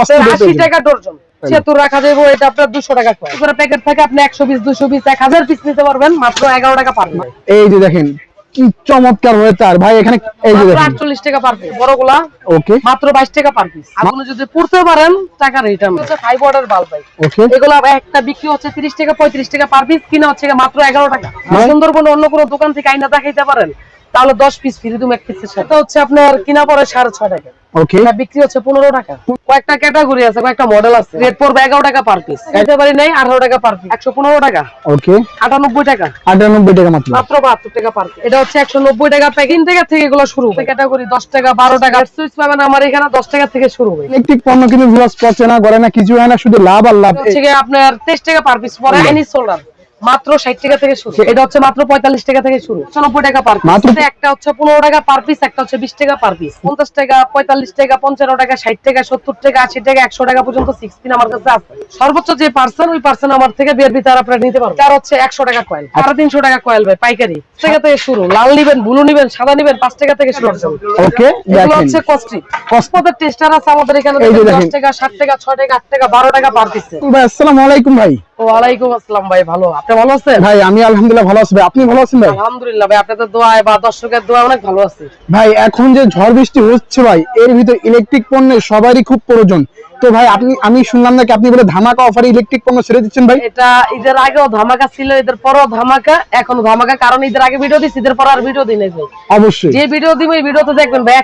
আশি টাকা ডর্জন। ছিয়াত্তর রাখা যাব এটা আপনার দুশো টাকা করে প্যাকেট থাকে আপনি একশো পিস দুশো পিস এক হাজার পিস নিতে পারবেন মাত্র এগারো টাকা পার এই যে দেখেন কি চমৎকার হয়েছে আর ভাই এখানে এই যে মাত্র দেখেন। আটচল্লিশ টাকা পার পিস বড়গুলা। ওকে মাত্র বাইশ টাকা পার পিস আপনি যদি পড়তে পারেন টাকা রিটার্ন হচ্ছে ফাইভ অর্ডার বাল ভাই। ওকে এগুলো একটা বিক্রি হচ্ছে তিরিশ টাকা পঁয়ত্রিশ টাকা পার পিস কিনা হচ্ছে মাত্র এগারো টাকা? সুন্দরবনে অন্য কোনো দোকান থেকে আইনা দেখাইতে পারেন। তাহলে দশ পিস ফ্রি তুমি এক পিসের সাথে। এটা হচ্ছে আপনার কিনা পরে সাড়ে ছয় টাকা। ওকে এটা বিক্রি হচ্ছে পনেরো টাকা। কয়েকটা ক্যাটাগরি আছে কয়েকটা মডেল আছে। রেট পড়বে এগারো টাকা পার পিস নাই আঠারো টাকা পার পিস একশো পনেরো টাকা। ওকে আটানব্বই টাকা। আটানব্বই টাকা মাত্র। মাত্র বাহাত্তর টাকা পার পিস এটা হচ্ছে একশো নব্বই টাকা প্যাকিং থেকে থেকে এগুলো শুরু ক্যাটাগরি দশ টাকা বারো টাকা। সুইচ পাবেন আমার এখানে দশ টাকা থেকে শুরু হয় ইলেকট্রিক পণ্য কিন্তু না করে না কিছু হয় না শুধু লাভ আর লাভ। হচ্ছে আপনার তেইশ টাকা পার পিস পরে আইনি সোল্ডার মাত্র ষাট টাকা থেকে শুরু। এটা হচ্ছে মাত্র পঁয়তাল্লিশ টাকা থেকে শুরু। নব্বই টাকা পার পিস একটা হচ্ছে পনেরো টাকা পার পিস একটা হচ্ছে বিশ টাকা পার পিস পঞ্চাশ টাকা পঁয়তাল্লিশ টাকা পঞ্চান্ন টাকা ষাট টাকা সত্তর টাকা আশি টাকা একশো টাকা পর্যন্ত পিন আমার কাছে আছে। সর্বোচ্চ যে পার্সেন্ট ওই পার্সেন্ট আমার থেকে ভিতরে আপনারা নিতে পারবেন। তার হচ্ছে একশো টাকা কয়েল সাড়ে তিনশো টাকা কয়েল ভাই পাইকারি। টাকা থেকে শুরু। লাল নিবেন ব্লু নিবেন সাদা নিবেন পাঁচ টাকা থেকে শুরু। ওকে এগুলো হচ্ছে কস্টলি কসপদের টেস্টার আছে আমাদের এখানে এই যে দশ দেখেন। টাকা ষাট টাকা টাকা আট টাকা বারো টাকা পার পিস আসসালামু আলাইকুম ভাই। ওয়ালাইকুম আসসালাম ভাই ভালো। আপনি ভালো আছেন? ভাই আমি আলহামদুলিল্লাহ ভালো আছি ভাই। আপনি ভালো আছেন ভাই? আলহামদুলিল্লাহ ভাই আপনাদের দোয়ায় বা দর্শকের দোয়া অনেক ভালো আছি। ভাই এখন যে ঝড় বৃষ্টি হচ্ছে ভাই এর ভিতর ইলেকট্রিক পণ্যের সবারই খুব প্রয়োজন। তো ভাই আপনি আমি শুনলাম নাকি আপনি বলে ধামাকা অফারে ইলেকট্রিক পণ্য ছেড়ে দিচ্ছেন ভাই? এটা ঈদের আগেও ধামাকা ছিল ঈদের পরেও ধামাকা এখনও ধামাকা কারণ ঈদের আগে ভিডিও দিচ্ছি ঈদের পর আর ভিডিও দিই নাই ভাই। অবশ্যই। যে ভিডিও দিব এই ভিডিওতে দেখবেন ভাই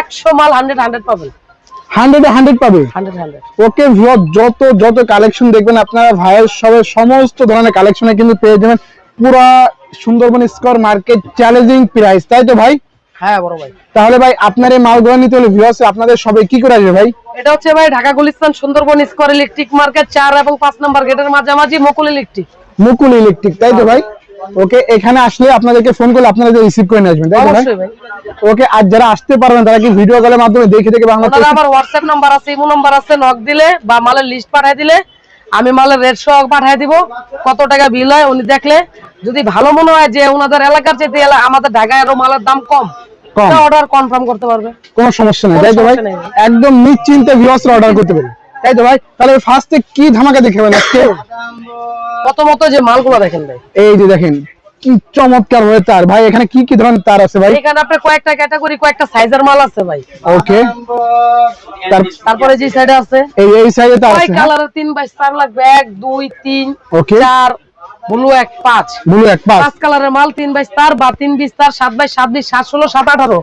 একশো মাল হান্ড্রেড হান্ড্রেড পাবেন। হান্ড্রেড হান্ড্রেড পাবে? ওকে যত যত কালেকশন দেখবেন আপনারা ভাইয়ের সমস্ত ধরনের কালেকশনে কিন্তু পেয়ে যাবেন। পুরা Sundarban square market challenging price তাই তো ভাই? হ্যাঁ বড় ভাই। তাহলে ভাই আপনার এই মালগুলো নিতে হলে ভিউয়ার্স আপনাদের সবাই কি করে আসবে ভাই? এটা হচ্ছে ভাই Dhaka Gulistan Sundarban square electric market চার এবং পাঁচ নম্বর গেটের মাঝামাঝি মুকুল ইলেকট্রিক মুকুল ইলেকট্রিক তাই তো ভাই? ওকে এখানে আসলে আপনাদেরকে ফোন করলে আপনারা রিসিভ করে আসবেন তাই ভাই? ওকে আর যারা আসতে পারবেন তারা কি ভিডিও কলের মাধ্যমে দেখে দেখে বাংলা আবার হোয়াটসঅ্যাপ নাম্বার আছে ইমো নাম্বার আছে নক দিলে বা মালের লিস্ট পাঠিয়ে দিলে আমি মালের রেট সহ পাঠিয়ে দিব। কত টাকা বিল হয় উনি দেখলে। যদি ভালো মনে হয় যে ওনাদের এলাকার চেয়ে আমাদের ঢাকায় আরও মালের দাম কম কম। অর্ডার কনফার্ম করতে পারবে। কোনো সমস্যা নেই তাই তো ভাই? একদম নিশ্চিন্তে ভিউয়ার্সরা অর্ডার করতে পারবে। তাই তো ভাই? তাহলে ফার্স্টে কি ধামাকা দেখাবেন আজকে? প্রথমত যে মালগুলো দেখেন ভাই। এই যে দেখেন কি চমৎকার হয়ে তার। ভাই এখানে কি কি ধরনের তার আছে ভাই? এখানে আপনার কয়েকটা ক্যাটাগরি কয়েকটা সাইজের মাল আছে ভাই। ওকে তার তারপরে যে সাইডে আছে এই এই সাইডে তার আছে কালারের তিন বাই চার লাগবে? এক দুই তিন ওকে চার ব্লু এক পাঁচ। ব্লু এক পাঁচ। পাঁচ কালারের মাল তিন বাই চার বা তিন বিশ তার সাত বাই সাত বিশ সাত ষোলো সাত আঠারো।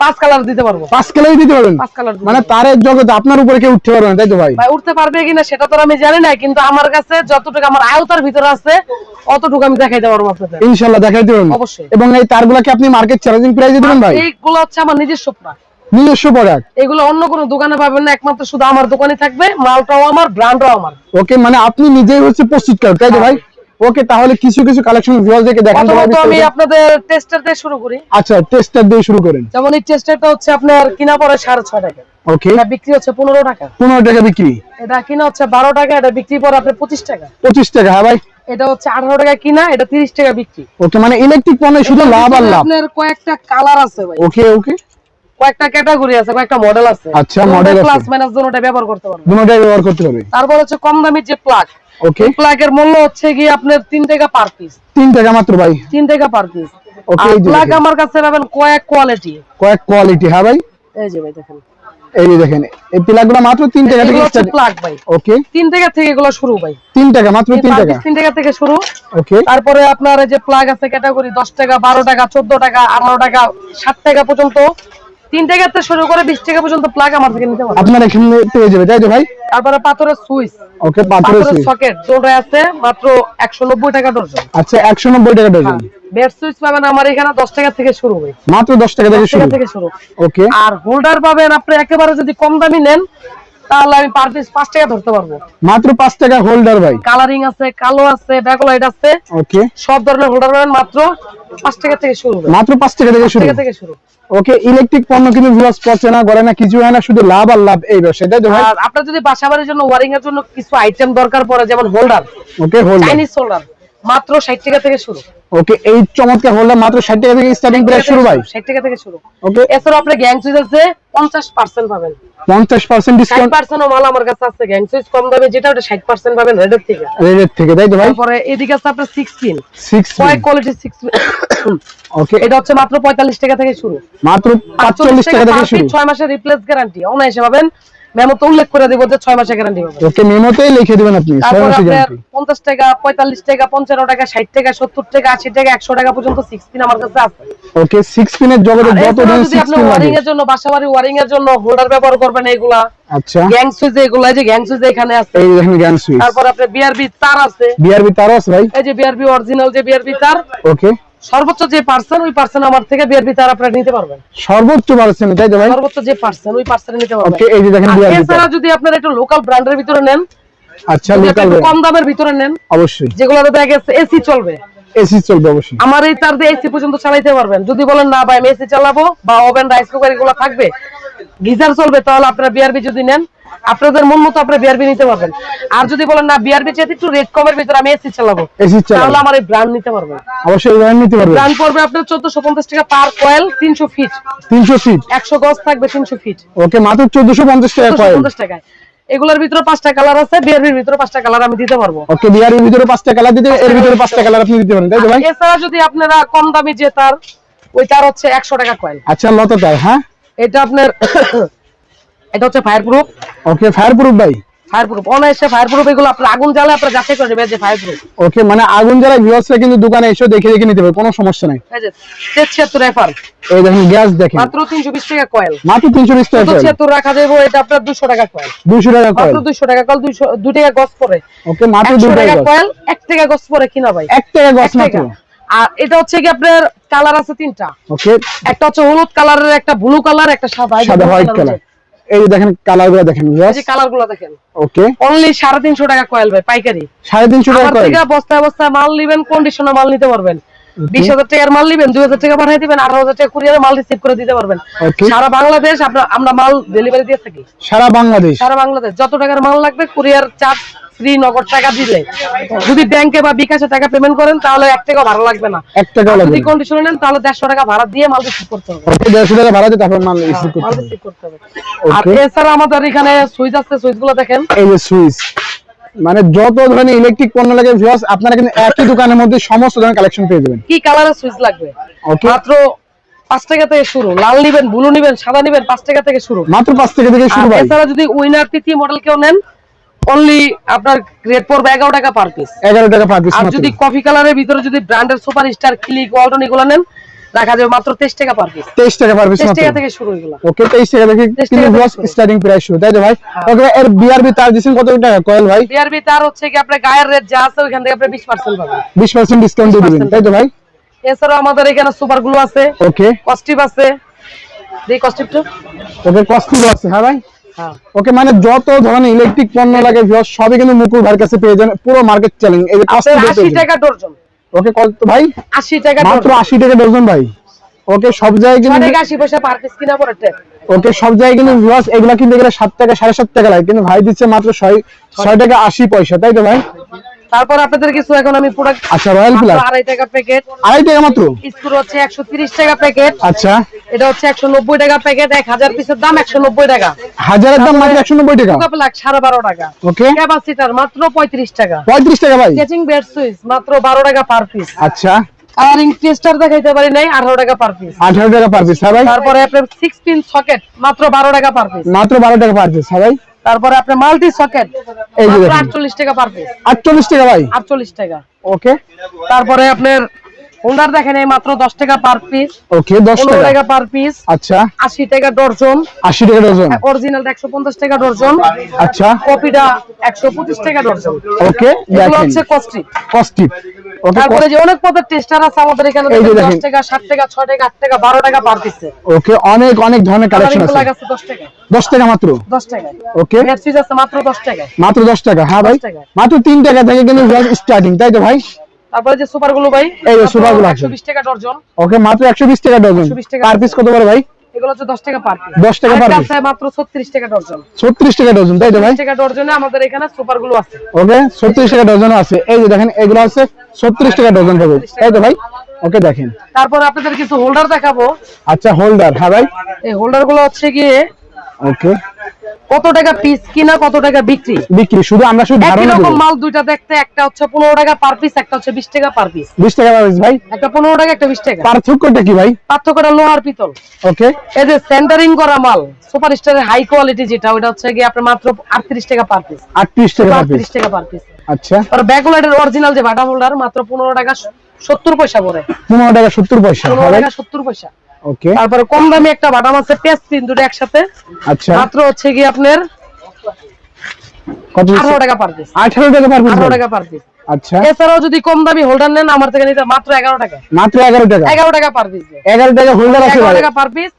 পাঁচ কালার দিতে পারব। পাঁচ কালারই দিতে পারবেন? পাঁচ কালার মানে তারের জগতে আপনার উপরে কেউ উঠতে পারবে না তাই তো ভাই? ভাই উঠতে পারবে কিনা সেটা তো আমি জানি না কিন্তু আমার কাছে যতটুকু আমার আয়তার ভিতরে আছে অতটুকু আমি দেখাইতে পারব আপনাদের। ইনশাল্লাহ দেখাই দেবেন। অবশ্যই। এবং এই তারগুলা কি আপনি মার্কেট চ্যালেঞ্জিং প্রাইসে দিবেন ভাই এইগুলো হচ্ছে আমার নিজস্ব প্রোডাক্ট নিজস্ব প্রোডাক্ট এগুলো অন্য কোনো দোকানে পাবেন না একমাত্র শুধু আমার দোকানে থাকবে মালটাও আমার ব্র্যান্ডও আমার। ওকে মানে আপনি নিজেই হচ্ছে প্রস্তুতকারক তাই তো ভাই? ওকে তাহলে কিছু কিছু কালেকশন ভিউয়ারদেরকে দেখান তো ভাই প্রথমত আমি আপনাদের টেস্টার দিয়ে শুরু করি। আচ্ছা টেস্টার দিয়ে শুরু করেন। যেমন এই টেস্টারটা হচ্ছে আপনার কিনা পড়ে সাড়ে ছয় টাকা। ওকে এটা বিক্রি হচ্ছে পনেরো টাকা। পনেরো টাকা বিক্রি। এটা কিনা হচ্ছে বারো টাকা এটা বিক্রি পরে আপনার পঁচিশ টাকা। পঁচিশ টাকা হ্যাঁ ভাই। এটা হচ্ছে আঠারো টাকা কিনা এটা তিরিশ টাকা বিক্রি। ওকে মানে ইলেকট্রিক পণ্যে শুধু লাভ আর লাভ। আপনার কয়েকটা কালার আছে ভাই। ওকে ওকে কয়েকটা ক্যাটাগরি আছে কয়েকটা মডেল আছে। আচ্ছা, মডেল আছে। প্লাস মাইনাস দুটোটা ব্যবহার করতে পারবেন। দুটোটাই ব্যবহার করতে পারবে তারপর হচ্ছে কম দামি যে প্লাগ ওকে মূল্য হচ্ছে গিয়ে আপনার তিন টাকা পার পিস তিন টাকা মাত্র ভাই। তিন টাকা পার পিস এই যে আমার কাছে পাবেন কয়েক কোয়ালিটি কয়েক কোয়ালিটি হ্যাঁ ভাই? এই যে ভাই দেখেন। এই যে দেখেন এই প্লাগগুলো মাত্র তিন টাকা থেকে স্টার্ট প্লাগ ভাই। ওকে তিন টাকা থেকে এগুলো শুরু ভাই। তিন টাকা মাত্র তিন per টাকা। piece তিন টাকা থেকে শুরু। ওকে তারপরে আপনার এই যে প্লাগ আছে ক্যাটাগরি দশ টাকা বারো টাকা চোদ্দ টাকা আঠারো টাকা ষাট টাকা পর্যন্ত। তিন থেকে শুরু করে বিশ টাকা পর্যন্ত প্লাগ আমার থেকে নিতে পারবেন আপনার এখানে পেয়ে যাবে তাই তো ভাই? তারপরে পাথরের সুইচ। ওকে পাথরের সুইচ। সকেট জোড়া আছে মাত্র একশো নব্বই টাকা ডজন আচ্ছা একশো নব্বই টাকা ডজন বেড সুইচ পাবেন আমার এখানে দশ টাকা থেকে শুরু হয় মাত্র দশ টাকা থেকে দশ শুরু। টাকা থেকে শুরু। ওকে। আর হোল্ডার পাবেন আপনি একেবারে যদি কম দামি নেন তাহলে আমি পার পিস পাঁচ টাকা ধরতে পারব। মাত্র পাঁচ টাকা হোল্ডার ভাই। কালারিং আছে কালো আছে ব্যাকলাইট আছে। ওকে সব ধরনের হোল্ডার পাবেন মাত্র পাঁচ টাকা থেকে শুরু মাত্র পাঁচ টাকা থেকে শুরু। থেকে শুরু। ওকে ইলেকট্রিক পণ্য কিন্তু ভিউয়ার্স পড়ছে না করে না কিছু হয় না শুধু লাভ আর লাভ এই ব্যবসা তাই ভাই। আপনার যদি বাসা বাড়ির জন্য ওয়ারিং এর জন্য কিছু আইটেম দরকার পড়ে যেমন holder okay holder Chinese holder মাত্র ষাট টাকা থেকে শুরু। ওকে এই চমৎকার হোল্ডার মাত্র ষাট টাকা থেকে স্টার্টিং প্রাইস শুরু ভাই। ষাট টাকা থেকে শুরু। ওকে। আপনি গ্যাং সুইচ আছে পঞ্চাশ পার্সেন্ট পাবেন। পঞ্চাশ পার্সেন্ট ষাট ডিসকাউন্ট পার্সেন্ট মাল আমার কাছে আছে গ্যাং সুইচ কম দামে যেটা ওটা ষাট পার্সেন্ট পাবেন রেডের থেকে। রেডের থেকে তাই তো ভাই? তারপরে এদিকে আছে আপনার সিক্সটিন সিক্স কয় কোয়ালিটি ওকে এটা হচ্ছে মাত্র পঁয়তাল্লিশ টাকা থেকে শুরু। মাত্র পাঁচচল্লিশ টাকা থেকে শুরু। piece, ছয় মাসের রিপ্লেস গ্যারান্টি অনায়াসে পাবেন। মেমো তো উল্লেখ করে দিব যে মাসের গ্যারান্টি পাবেন ওকে মেমোতেই লিখে দিবেন আপনি মাসের গ্যারান্টি পঞ্চাশ টাকা পঁয়তাল্লিশ টাকা পঞ্চান্ন টাকা ষাট টাকা সত্তর টাকা আশি টাকা একশো টাকা পর্যন্ত সিক্স পিন আমার কাছে আছে। ওকে সিক্স পিনের জগতে যত এছাড়াও ধরনের যদি আপনি ওয়ারিং এর জন্য বাসা বাড়ি ওয়ারিং এর জন্য হোল্ডার ব্যবহার করবেন এগুলা। আচ্ছা। গ্যাং সুইচ এগুলা যে গ্যাং সুইচ এখানে আছে। এই দেখেন জ্ঞান সুইচ তারপর আপনার বিআরবি তার আছে। বিআরবি তারও আছে ভাই। এই যে বিআরবি অরিজিনাল যে বিআরবি তার। ওকে সর্বোচ্চ যে পার্সেন্ট ওই পার্সেন্ট আমার থেকে বিআরবি তার আপনারা নিতে পারবেন। সর্বোচ্চ পার্সেন্ট তাই তো ভাই? সর্বোচ্চ যে পার্সেন্ট ওই পার্সেন্ট নিতে পারবেন। ওকে এই যে দেখেন আর বিআরবি এছাড়া যদি আপনারা একটু লোকাল ব্র্যান্ডের ভিতরে নেন আচ্ছা লোকাল কম দামের ভিতরে নেন অবশ্যই। যেগুলোতে দেখা গেছে এসি চলবে। এসি চলবে অবশ্যই। আমার এই তার দিয়ে এসি পর্যন্ত চালাইতে পারবেন। যদি বলেন না ভাই আমি এসি চালাবো বা ওভেন রাইস কুকার এগুলো থাকবে গিজার চলবে তাহলে আপনারা বিআরবি যদি নেন আপনাদের মন মতো আপনারা বিআরবি নিতে পারবেন। আর যদি বলেন না বিআরবি চেয়ে একটু রেট কমের ভিতরে আমি এসি চালাবো এসি চালাবো। তাহলে আমার এই ব্র্যান্ড নিতে পারবেন। অবশ্যই এই brand নিতে পারবে ব্র্যান্ড পড়বে আপনার চোদ্দশো পঞ্চাশ টাকা পার কয়েল তিনশো ফিট তিনশো ফিট একশো গজ থাকবে তিনশো ফিট ওকে মাত্র চোদ্দশো পঞ্চাশ টাকা কয়েল পঞ্চাশ টাকায়। এগুলোর ভিতরে পাঁচটা কালার আছে বিআরবির ভিতরে পাঁচটা কালার আমি দিতে পারব। ওকে বিআরের ভিতরে পাঁচটা কালার দিতে এর ভিতরে পাঁচটা কালার আপনি দিতে পারেন তাই তো ভাই? এছাড়া যদি আপনারা কম দামি যে তার ওই তার হচ্ছে একশো টাকা কয়েল আচ্ছা লতা তাই হ্যাঁ? এটা আপনার এটা হচ্ছে fireproof okay fireproof ভাই। ফায়ার প্রুফ অনায়াসে ফায়ার প্রুফ এগুলো আপনার আগুন জ্বালে আপনার যাচাই করে নেবেন যে ফায়ার প্রুফ ওকে মানে আগুন জ্বালা ভিউয়ার্সরা কিন্তু দোকানে এসে দেখে দেখে নিতে পারে কোনো সমস্যা নাই। এই যে ছিয়াত্তর এফআর এই দেখেন গ্যাস দেখেন। মাত্র তিনশো বিশ টাকা কয়েল মাত্র তিনশো বিশ টাকা কয়েল ছিয়াত্তর রাখা যাব এটা আপনার দুশো টাকা কয়েল দুশো টাকা কয়েল মাত্র দুশো টাকা কয়েল দুশো দুই টাকা গছ পরে ওকে মাত্র একশো দু টাকা টাকা কয়েল এক টাকা গছ পরে কিনা ভাই। এক টাকা এক গছ মাত্র। আর এটা হচ্ছে কি আপনার কালার আছে তিনটা। ওকে একটা হচ্ছে হলুদ কালারের একটা ব্লু কালার একটা সাদা। সাদা হোয়াইট কালার। এই যে দেখেন কালারগুলো দেখেন কালারগুলো দেখেন। ওকে অনলি সাড়ে তিনশো টাকা কয়েল ভাই পাইকারি। সাড়ে তিনশো টাকা আমার কয়েল থেকে বস্তায় বস্তায় মাল নিবেন কন্ডিশনার মাল নিতে পারবেন। বিশ হাজার টাকার মাল নিবেন দুই হাজার টাকা পাঠিয়ে দিবেন আঠারো হাজার টাকা কুরিয়ারে মাল রিসিভ করে দিতে পারবেন। সারা বাংলাদেশ আমরা মাল ডেলিভারি দিয়ে থাকি। সারা বাংলাদেশ? সারা বাংলাদেশ। যত টাকার মাল লাগবে কুরিয়ার চার্জ ফ্রি নগদ টাকা দিলে। যদি ব্যাংকে বা বিকাশে টাকা পেমেন্ট করেন তাহলে এক টাকা ভাড়া লাগবে না। এক টাকা যদি কন্ডিশনে নেন তাহলে দেড়শো টাকা ভাড়া দিয়ে মাল রিসিভ করতে হবে। দেড়শো টাকা ভাড়া দিয়ে তারপর মাল রিসিভ করতে হবে। আর এছাড়া আমাদের এখানে সুইচ আছে সুইচগুলো দেখেন। এই যে সুইচ মানে যত ধরনের ইলেকট্রিক পণ্য লাগে ভিউয়ার্স আপনারা কিন্তু একই দোকানের মধ্যে সমস্ত ধরনের কালেকশন পেয়ে যাবেন। কি কালারের সুইচ লাগবে? মাত্র পাঁচ টাকা থেকে শুরু। লাল নিবেন ব্লু নিবেন সাদা নিবেন পাঁচ টাকা থেকে শুরু। মাত্র পাঁচ টাকা থেকে শুরু এছাড়া যদি উইনার তিথি মডেল কেউ নেন অনলি আপনার রেট পড়বে এগারো টাকা পার পিস এগারো টাকা পার পিস আর যদি কফি কালারের ভিতরে যদি ব্র্যান্ডের সুপার স্টার ক্লিক ওয়ালটন এগুলো নেন রাখা যাবে মাত্র তেইশ টাকা পার পিস তেইশ টাকা পার পিস তেইশ মাত্র। টাকা থেকে শুরু এগুলো। ওকে তেইশ টাকা থেকে 23 কিন্তু ভিউয়ার্স স্টার্টিং প্রাইস শুরু। তাই তো ভাই? ওকে এর বিআরবি তার দিচ্ছেন কত টাকা কয়েল ভাই? বিআরবি তার হচ্ছে কি আপনার গায়ের রেট যা আছে ওইখান থেকে আপনি বিশ পার্সেন্ট পাবেন। বিশ পার্সেন্ট ডিসকাউন্ট দিয়ে দিবেন তাই তো ভাই? এছাড়াও আমাদের এখানে সুপারগুলো আছে ওকে। কস্টিপ আছে। এই কস্টিপটা ওকে কস্টিং আছে হ্যাঁ ভাই? হ্যাঁ ওকে মানে যত ধরনের ইলেকট্রিক পণ্য লাগে সবই কিন্তু মুকুল ভাইয়ের কাছে পেয়ে যান পুরো মার্কেট চ্যালেঞ্জ এই যে আপনার কস্টিং আশি টাকা ডর্জন। ওকে কত ভাই? আশি টাকা মাত্র ডর্জন আশি টাকা ডজন ভাই। ওকে সব জায়গায় কিন্তু টাকা আশি পয়সা পার পিস কিনা পড়ে ওকে সব জায়গায় কিন্তু ভিউয়ার্স এগুলা কিনতে গেলে 7 টাকা সাড়ে সাত টাকা লাগে। কিন্তু ভাই দিচ্ছে মাত্র ছয় ছয় টাকা আশি পয়সা তাই তো ভাই? তারপর আপনাদের কিছু এখন আমি প্রোডাক্ট আচ্ছা রয়্যাল প্লাস আড়াই টাকা প্যাকেট আড়াই টাকা মাত্র? স্কুল হচ্ছে একশো তিরিশ টাকা প্যাকেট আচ্ছা। এটা হচ্ছে একশো নব্বই টাকা প্যাকেট এক হাজার পিসের দাম একশো নব্বই টাকা। হাজারের দাম মাত্র একশো নব্বই টাকা? প্লাক সাড়ে বারো টাকা। ওকে ক্যাপাসিটার মাত্র পঁয়ত্রিশ টাকা। পঁয়ত্রিশ টাকা ভাই। কেচিং বেড সুইচ মাত্র বারো টাকা পার পিস আচ্ছা। কালারিং টেস্টার দেখাইতে পারি নাই আঠারো টাকা পার পিস আঠারো টাকা পার পিস হ্যাঁ ভাই। তারপরে আপনার সিক্স পিন সকেট মাত্র বারো টাকা পার পিস মাত্র বারো টাকা পার পিস হ্যাঁ ভাই। তারপরে আপনার মাল্টি সকেট। এই যে দেখুন। আটচল্লিশ টাকা পার পিস আটচল্লিশ টাকা ভাই? আটচল্লিশ টাকা। ওকে তারপরে আপনার হোল্ডার দেখেন এই মাত্র দশ টাকা পার পিস ওকে দশ পনেরো টাকা। টাকা পার পিস আচ্ছা। আশি টাকা ডর্জন। আশি টাকা ডজন অরিজিনাল একশো পঞ্চাশ টাকা ডর্জন। আচ্ছা। কপিটা একশো পঁচিশ টাকা ডর্জন। ওকে এগুলো হচ্ছে কস্টিক কস্টিপ ওকে তারপরে যে অনেক পদের টেস্টার আছে আমাদের এখানে এই যে দেখেন দেখেন। দশ টাকা ষাট টাকা ছয় টাকা আট টাকা বারো টাকা পার পিসে ওকে অনেক অনেক ধরনের কালেকশন আছে। লাগাচ্ছে দশ টাকা। দশ টাকা মাত্র? দশ টাকা। ওকে আছে মাত্র দশ টাকায় মাত্র দশ টাকা। হ্যাঁ ভাই। মাত্র তিন টাকা থেকে কিন্তু স্টার্টিং তাই তো ভাই? তারপরে যে সুপারগুলো ভাই এই যে super গুলো আছে। একশো বিশ টাকা ডর্জন ওকে মাত্র একশো বিশ টাকা ডজন। 120 টাকা পার পিস কত করে ভাই? এগুলো হচ্ছে দশ টাকা পার পিস 10 টাকা piece। আছে মাত্র ছত্রিশ টাকা ডর্জন ছত্রিশ টাকা ডজন তাই তো ভাই? দশ টাকা ডর্জনে আমাদের এখানে সুপারগুলো আছে। ওকে ছত্রিশ টাকা ডজন আছে। এই যে দেখেন এগুলো আছে ছত্রিশ টাকা ডজন পাবে তাই তো ভাই? ওকে দেখেন। তারপর আপনাদের কিছু হোল্ডার দেখাবো। আচ্ছা হোল্ডার হ্যাঁ ভাই? এই হোল্ডারগুলো হচ্ছে গিয়ে ওকে। কত টাকা পিস কিনা কত টাকা বিক্রি? বিক্রি শুধু আমরা শুধু ধারণা রকম মাল দুইটা দেখতে একটা হচ্ছে পনেরো টাকা পার পিস একটা হচ্ছে বিশ টাকা পার পিস বিশ টাকা পাবে ভাই। একটা পনেরো টাকা একটা বিশ টাকা। পার্থক্যটা কি ভাই? পার্থক্যটা লোহার পিতল। ওকে এই যে সেন্টারিং করা মাল সুপার স্টারের হাই কোয়ালিটি যেটা ওটা হচ্ছে গিয়ে আপনার মাত্র আটত্রিশ টাকা পার পিস আটত্রিশ টাকা পার আটত্রিশ পিস টাকা পার পিস আচ্ছা। আর ব্যাকলাইটের অরিজিনাল যে বাটা হোল্ডার মাত্র পনেরো টাকা সত্তর পয়সা পড়ে। পনেরো টাকা সত্তর পয়সা পনেরো হ্যাঁ ভাই। টাকা সত্তর পয়সা। ওকে তারপরে কম দামি একটা বাটাম আছে পেঁয়াজ তিন দুটো একসাথে। আচ্ছা। মাত্র হচ্ছে গিয়ে আপনার কত আঠারো টাকা পার পিস আঠারো টাকা পার পিস আঠারো টাকা পার পিস আচ্ছা। এছাড়াও যদি কম দামি হোল্ডার নেন আমার থেকে নিতে মাত্র এগারো টাকা। মাত্র এগারো টাকা। এগারো টাকা পার পিস এগারো টাকা হোল্ডার আছে এগারো ভাই। টাকা পার পিস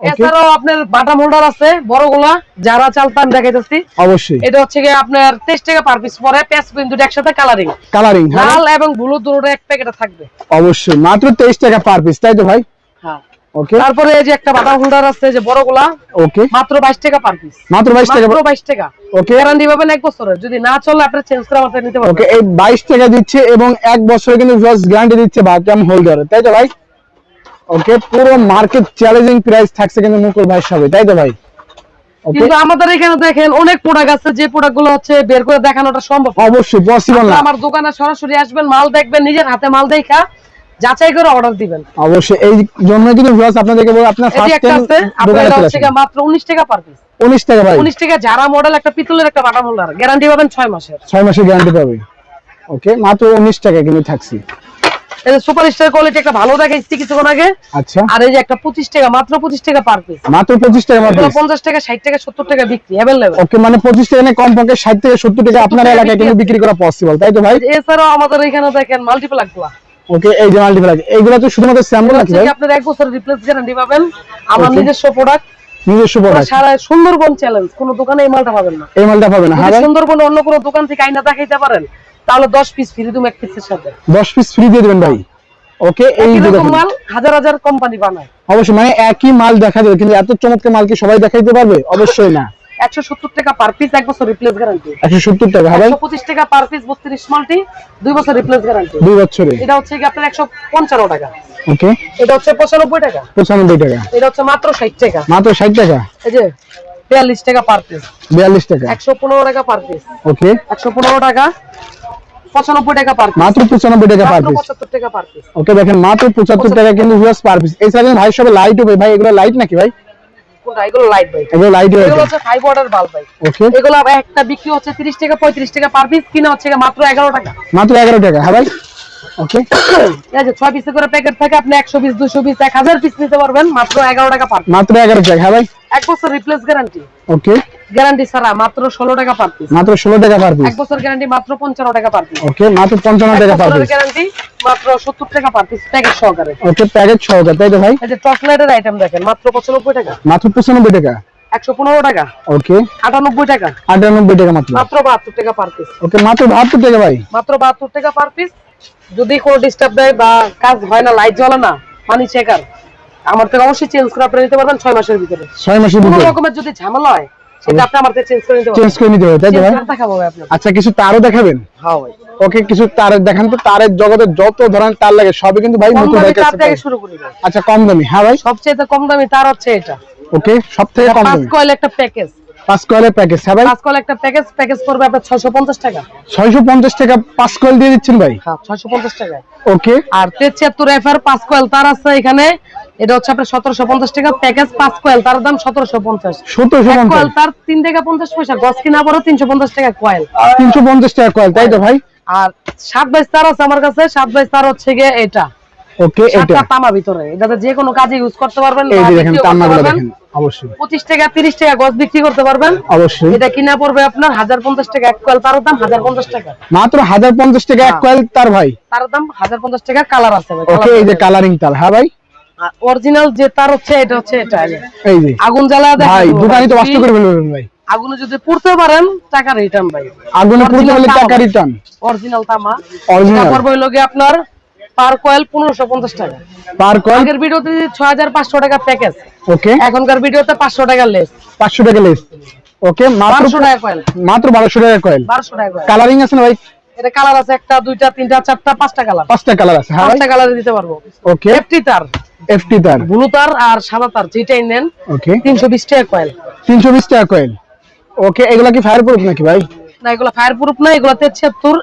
এছাড়াও আপনার বাটাম হোল্ডার আছে বড়গুলা যারা চালতাম দেখাইতেছি। অবশ্যই। এটা হচ্ছে গিয়ে আপনার তেইশ টাকা পার পিস পরে পিন দুটো একসাথে কালারিং কালারিং হ্যাঁ। লাল এবং হলুদ দুটো এক প্যাকেটে থাকবে। অবশ্যই। মাত্র তেইশ টাকা পার পিস তাই তো ভাই? ওকে তারপরে এই যে একটা বাটাম হোল্ডার আছে যে বড়গুলা ওকে মাত্র বাইশ টাকা পার পিস মাত্র বাইশ টাকা মাত্র বাইশ টাকা। ওকে গ্যারান্টি পাবেন এক বছরের। যদি না চলে আপনার চেঞ্জ করে আমাদের নিতে ওকে এই বাইশ টাকা দিচ্ছে এবং এক বছরে কিন্তু গ্যারান্টি দিচ্ছে বাটাম হোল্ডার তাই তো ভাই? ওকে পুরো মার্কেট চ্যালেঞ্জিং প্রাইস থাকছে কিন্তু মুকুল ভাইয়ের সাথে তাই তো ভাই? কিন্তু আমাদের এখানে দেখেন অনেক প্রোডাক্ট আছে যে প্রোডাক্টগুলো হচ্ছে বের করে দেখানোটা সম্ভব অবশ্যই পসিবল না। আমার দোকানে সরাসরি আসবেন মাল দেখবেন নিজের হাতে মাল দেখা। যাচাই করে অর্ডার দিবেন। অবশ্যই এই জন্য কিন্তু ভিউয়ার্স আপনাদেরকে বলব আপনার ফার্স্ট টাইম আছে আপনার চলে হচ্ছে মাত্র উনিশ টাকা পার পিস 19 টাকা ভাই উনিশ টাকা যারা মডেল একটা পিতলের একটা বাটাম হোল্ডার গ্যারান্টি পাবেন ছয় মাসের। 6 মাসের গ্যারান্টি পাবে। ওকে মাত্র 19 টাকা কিন্তু থাকছি। এই যে সুপার স্টার কোয়ালিটি একটা ভালো দেখাইছি কিছুক্ষণ আগে। আচ্ছা। আর এই যে একটা পঁচিশ টাকা মাত্র পঁচিশ টাকা পার পিস মাত্র 25 টাকা মাত্র পঞ্চাশ টাকা ষাট টাকা সত্তর টাকা বিক্রি অ্যাভেলেবেল ওকে মানে 25 টাকা কম পক্ষে 60 থেকে 70 টাকা আপনার এলাকায় কিন্তু বিক্রি। বিক্রি করা পসিবল তাই তো ভাই? এছাড়াও আমাদের এখানে দেখেন মাল্টিপ্লাকগুলা ওকে এই যে মাল্টিপ্লাক এইগুলো তো শুধুমাত্র স্যাম্পল নাকি ভাই? আপনার এক বছর রিপ্লেস গ্যারান্টি পাবেন আমার নিজস্ব প্রোডাক্ট নিজস্ব প্রোডাক্ট সারা সুন্দরবন চ্যালেঞ্জ কোনো দোকানে এই মালটা পাবেন না। এই মালটা পাবেন হ্যাঁ যদি সুন্দরবন অন্য কোনো দোকান থেকে আইনা দেখাইতে পারেন তাহলে দশ পিস ফ্রি তুমি এক পিসের সাথে। 10 পিস ফ্রি দিয়ে দিবেন ভাই। ওকে এই যে দেখুন। মাল হাজার হাজার কোম্পানি বানায়। অবশ্যই মানে একই মাল দেখা যাবে কিন্তু এত চমৎকার মাল কি সবাই দেখাইতে পারবে? অবশ্যই না। একশো সত্তর টাকা পার পিস এক বছর রিপ্লেস গ্যারান্টি 170 টাকা ভাই? একশো পঁচিশ টাকা পার পিস বত্রিশ মাল্টি দুই বছর রিপ্লেস গ্যারান্টি দুই বছরে? এটা হচ্ছে কি আপনার একশো পঞ্চান্ন টাকা। ওকে। এটা হচ্ছে পঁচানব্বই টাকা। 95 টাকা। এটা হচ্ছে মাত্র ষাট টাকা। মাত্র 60 টাকা? এই যে বিয়াল্লিশ টাকা পার পিস 42 টাকা। একশো পনেরো টাকা পার পিস ওকে। একশো পনেরো টাকা পঁচানব্বই টাকা পার পিস মাত্র 95 টাকা পার পিস পঁচাত্তর টাকা পার পিস ওকে দেখেন মাত্র 75 টাকা কিন্তু ভিউয়ার্স পার পিস এছাড়া কিন্তু ভাই সবে লাইট হবে ভাই এগুলো লাইট নাকি ভাই? কোনটা এগুলো লাইট বাইক এগুলো লাইট এগুলো হচ্ছে ফাইভ অর্ডার বাল্ব বাইক এগুলো একটা বিক্রি হচ্ছে তিরিশ টাকা পঁয়ত্রিশ টাকা পার পিস কিনা হচ্ছে মাত্র এগারো টাকা। মাত্র 11 টাকা। হ্যাঁ ভাই? ওকে এই যে ছয় পিসে করে প্যাকেট থাকে আপনি একশো পিস দুশো পিস এক হাজার পিস নিতে পারবেন মাত্র এগারো টাকা পার মাত্র 11 টাকা হ্যাঁ ভাই? এক বছর রিপ্লেস গ্যারান্টি ওকে গ্যারান্টি ছাড়া মাত্র ষোলো টাকা পার পিস মাত্র 16 টাকা পার পিস এক বছর গ্যারান্টি মাত্র পঞ্চান্ন টাকা পার পিস ওকে মাত্র 55 টাকা পার পিস গ্যারান্টি মাত্র সত্তর টাকা পার পিস প্যাকেট সহকারে। ওকে 6000 তাই তো ভাই? এই যে চকলেটের আইটেম দেখেন মাত্র পঁচানব্বই টাকা। মাত্র 95 টাকা? একশো পনেরো টাকা। ওকে আটানব্বই টাকা। 98 টাকা মাত্র। মাত্র বাহাত্তর টাকা পার পিস ওকে মাত্র 72 টাকা ভাই। মাত্র বাহাত্তর টাকা পার পিস যদি কোনো ডিস্টার্ব দেয় বা কাজ হয় না লাইট জ্বলে না পানি চেকার আমার থেকে অবশ্যই চেঞ্জ করে আপনি নিতে পারবেন ছয় মাসের ভিতরে। 6 মাসের কোনো ভিতরে? রকমের যদি ঝামেলা হয় সেটা আপনি আমার থেকে চেঞ্জ করে নিতে চেঞ্জ করে নিতে হবে তাই তো দেখাবো ভাই আচ্ছা কিছু তারও দেখাবেন? হ্যাঁ ভাই। ওকে কিছু তার দেখান তো তারের জগতে যত ধরনের তার লাগে সবই কিন্তু ভাই কম নতুন দামি ভাই কাছে থেকে শুরু করি আচ্ছা কম দামি হ্যাঁ ভাই? সবচেয়ে কম দামি তার হচ্ছে এটা। ওকে সব থেকে কম দামি। কয়েল একটা প্যাকেজ পাঁচ কয়েলের প্যাকেজ হ্যাঁ ভাই? পাঁচ কয়েল একটা প্যাকেজ প্যাকেজ পড়বে আপনার ছয়শো পঞ্চাশ টাকা। ছয়শো পঞ্চাশ টাকা পাঁচ কয়েল দিয়ে দিচ্ছেন ভাই? হ্যাঁ ছয়শো পঞ্চাশ টাকা ওকে। আর এফআর পাঁচ কয়েল তার আছে এখানে। এটা হচ্ছে আপনার সতেরোশো পঞ্চাশ টাকা প্যাকেজ পাঁচ কয়েল তার দাম কয়েল তার তিন টাকা পঞ্চাশ পয়সা গছ কিনা পরে তিনশো পঞ্চাশ টাকা কয়েল। তিনশো পঞ্চাশ টাকা কয়েল তাই তো ভাই? আর সাত বাইশ তার আছে আমার কাছে সাত বাইশ তার হচ্ছে গিয়ে এটা। ওকে এটা তামা ভিতরে। এটাতে যে কোনো কাজে ইউজ করতে পারবেন এই দেখেন পারবেন। দেখেন অবশ্যই। পঁচিশ টাকা তিরিশ টাকা গছ বিক্রি করতে পারবেন। অবশ্যই। এটা কিনা পড়বে আপনার হাজার পঞ্চাশ টাকা এক কয়েল তার দাম হাজার পঞ্চাশ টাকা। মাত্র হাজার পঞ্চাশ টাকা এক হ্যাঁ। কয়েল তার ভাই? তার দাম হাজার পঞ্চাশ টাকা কালার আছে ওকে এই যে কালারিং তার হ্যাঁ ভাই? অরিজিনাল যে তার হচ্ছে এটা হচ্ছে এটা এই যে। আগুন জ্বালা ভাই দোকানি তো করে ফেলবেন ভাই। আগুনে যদি পুড়তে পারেন টাকা রিটার্ন ভাই। আগুনে পুরো হলে টাকা রিটার্ন অরিজিনাল তামা। হইল গিয়ে আপনার পার কয়েল পনেরোশো পঞ্চাশ টাকা। Per coil? আগের ভিডিওতে ছয় হাজার পাঁচশো টাকা প্যাকেজ ওকে। এখনকার ভিডিওতে পাঁচশো টাকা লেস পাঁচশো টাকা লেস ওকে মাত্র বারোশো টাকা কয়েল। মাত্র বারোশো টাকা কয়েল। বারোশো টাকা কালারিং আছে না ভাই? এটা কালার আছে একটা দুইটা তিনটা চারটা পাঁচটা কালার পাঁচটা কালার আছে হ্যাঁ পাঁচটা কালারে দিতে পারব। ওকে। এফটি তার। এফটি তার। ব্লু তার আর সাদা তার যেটাই নেন ওকে। তিনশো বিশ টাকা কয়েল। তিনশো বিশ টাকা কয়েল। ওকে এগুলা কি ফায়ার প্রুফ নাকি ভাই? না এগুলো ফায়ার প্রুফ না এগুলো ছিয়াত্তর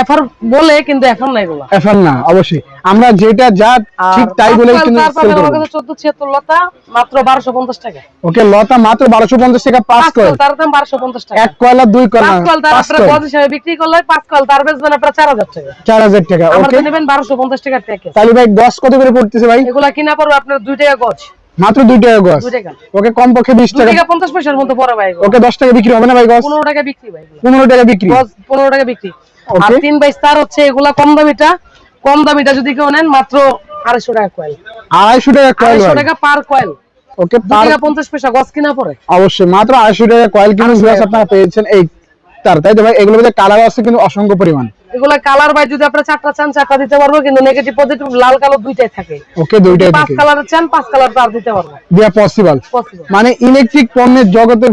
এফআর বলে কিন্তু না এগুলো। এখন না অবশ্যই। আমরা যেটা যা ঠিক তাই বলেই কিন্তু sell করব। লতা মাত্র বারোশো পঞ্চাশ টাকা। ওকে লতা মাত্র বারোশো পঞ্চাশ টাকা পাঁচ পাঁচ কল তার দাম বারোশো পঞ্চাশ টাকা। এক কয়েল দুই কয়েল পাঁচ কল তার পাঁচ আপনার কয়েল। গজ হিসাবে বিক্রি করলে পাঁচ কল তার বেচবেন আপনার চার হাজার টাকা। চার হাজার টাকা আমার ওকে। নেবেন বারোশো পঞ্চাশ টাকার প্যাকেজ তাহলে ভাই গছ কত করে পড়তেছে ভাই? এগুলা কিনা পড়বে আপনার দুই টাকা গজ। মাত্র দুই টাকা গছ। ওকে কম পক্ষে বিশ দুই টাকা টাকা পঞ্চাশ পয়সার মতো পড়ে ভাই ওকে দশ টাকা বিক্রি হবে না ভাই গছ? পনেরো টাকা বিক্রি ভাই এগুলো। পনেরো টাকা বিক্রি। গজ পনেরো টাকা বিক্রি। আর Okay. তিন বাইশ তার হচ্ছে এগুলা কম দামিটা। কম দামিটা যদি কেউ নেন মাত্র আড়াইশো টাকা কয়েল আড়াইশো টাকা কয়েল আড়াইশো ভাই টাকা পার কয়েল ওকে পার টাকা পঞ্চাশ পয়সা গজ কিনা পড়ে অবশ্যই মাত্র আড়াইশো টাকা কয়েল আড়াইশো আপনারা পেয়েছেন এই তার। তাই তো ভাই এগুলোর মধ্যে কালার আছে কিন্তু অসংখ্য পরিমাণ। এগুলা কালার ভাই যদি আপনার চারটা চান চারটা দিতে পারব কিন্তু নেগেটিভ পজিটিভ লাল কালো দুইটাই থাকে। ওকে দুইটাই পাঁচ থাকে কালারের চান পাঁচ কালার তার দিতে পারব। দেওয়া পসিবল মানে ইলেকট্রিক পণ্যের জগতে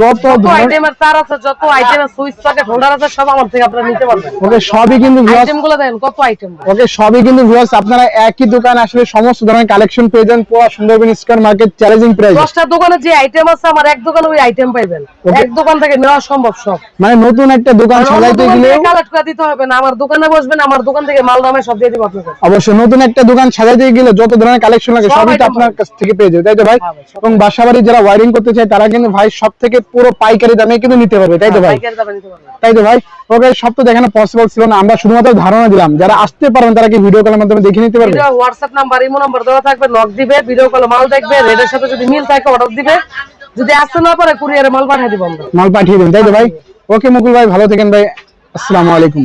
যত আইটেমের তার আছে যত আইটেমের সুইচ সকেট হোল্ডার আছে সব আমার থেকে আপনারা নিতে পারবেন। ওকে সবই কিন্তু দেখেন কত আইটেম ওকে সবই কিন্তু ভিউয়ার্স আপনারা একই দোকানে আসলে সমস্ত ধরনের কালেকশন পেয়ে যান পুরো Sundarban square market challenging price দশটা দোকানে যে আইটেম আছে আমার এক দোকানে ওই আইটেম পাইবেন. এক দোকান থেকে নেওয়া সম্ভব সব। মানে নতুন একটা দোকান সাজাইতে গেলে কালেক্ট করে দিতে হবে না আমার দোকানে বসবেন আমার দোকান থেকে মাল দামে সব দিয়ে দিব আপনাকে। অবশ্যই নতুন একটা দোকান সাজাইতে গেলে যত ধরনের কালেকশন লাগে সবই তো আপনার কাছ থেকে পেয়ে যাবে তাই তো ভাই? হ্যাঁ ভাই। এবং বাসাবাড়ি যারা ওয়ারিং করতে চায় তারা কিন্তু ভাই সব থেকে পুরো পাইকারি দামে কিন্তু নিতে পারবে তাই তো ভাই? নিতে পারবেন তাই তো ভাই? ওকে সব তো দেখানো পসিবল ছিল না আমরা শুধুমাত্র ধারণা দিলাম যারা আসতে পারবেন তারা কি ভিডিও কলের মাধ্যমে দেখে নিতে পারবে? হোয়াটসঅ্যাপ নাম্বার ইমো নাম্বার দেওয়া থাকবে নক দিবে ভিডিও কলে মাল দেখবে রেটের সাথে যদি মিল থাকে অর্ডার দিবে। যদি আসতে না পারে কুরিয়ারে মাল পাঠিয়ে দিব আমরা। মাল পাঠিয়ে দেবেন তাই তো ভাই? ওকে মুকুল ভাই ভালো থাকেন ভাই আসসালামু আলাইকুম।